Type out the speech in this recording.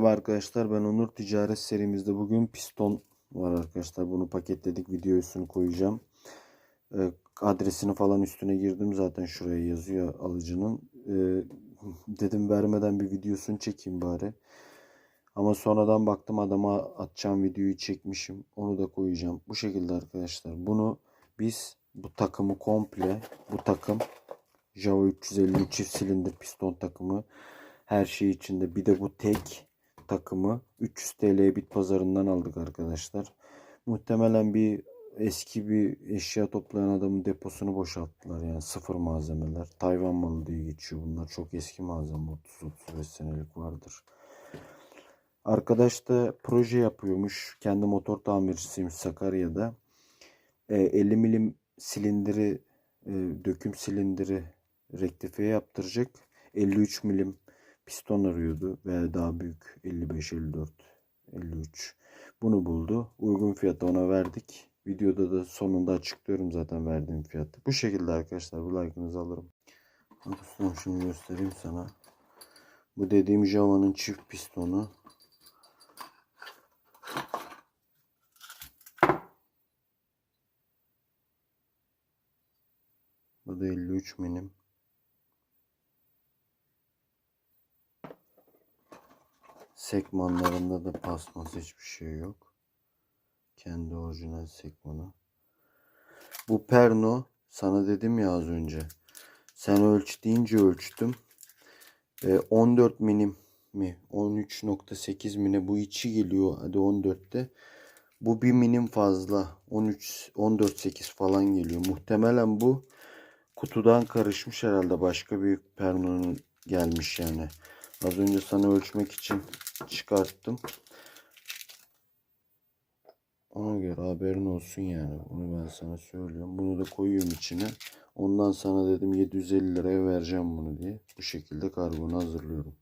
Merhaba arkadaşlar ben Onur Ticaret serimizde bugün piston var arkadaşlar. Bunu paketledik videosunu koyacağım. Ee, adresini falan üstüne girdim zaten şuraya yazıyor alıcının. Ee, dedim vermeden bir videosunu çekeyim bari. Ama sonradan baktım adama atacağım videoyu çekmişim. Onu da koyacağım. Bu şekilde arkadaşlar. Bunu biz bu takımı komple bu takım Java 350 çift silindir piston takımı her şey içinde. Bir de bu tek takımı 300 TL bit pazarından aldık arkadaşlar. Muhtemelen bir eski bir eşya toplayan adamın deposunu boşalttılar yani sıfır malzemeler. Tayvan malı diye geçiyor bunlar. Çok eski malzeme 30-35 senelik vardır. Arkadaş da proje yapıyormuş. Kendi motor tamircisiymiş Sakarya'da. E, 50 milim silindiri e, döküm silindiri rektifiye yaptıracak. 53 milim piston arıyordu veya daha büyük 55 54 53 bunu buldu. Uygun fiyata ona verdik. Videoda da sonunda açıklıyorum zaten verdiğim fiyatı. Bu şekilde arkadaşlar bu like'ınızı alırım. Ustam şunu göstereyim sana. Bu dediğim Java'nın çift pistonu. Bu da 53 milim Sekmanlarında da pasmas hiçbir şey yok. Kendi orijinal sekmanı. Bu perno sana dedim ya az önce. Sen ölç deyince ölçtüm. Ee, 14 milim mi? 13.8 mine bu içi geliyor. Hadi 14'te. Bu bir milim fazla. 13 14.8 falan geliyor. Muhtemelen bu kutudan karışmış herhalde. Başka bir pernonun gelmiş yani. Az önce sana ölçmek için çıkarttım. Ona göre haberin olsun yani. Bunu ben sana söylüyorum. Bunu da koyuyorum içine. Ondan sana dedim 750 liraya vereceğim bunu diye. Bu şekilde kargonu hazırlıyorum.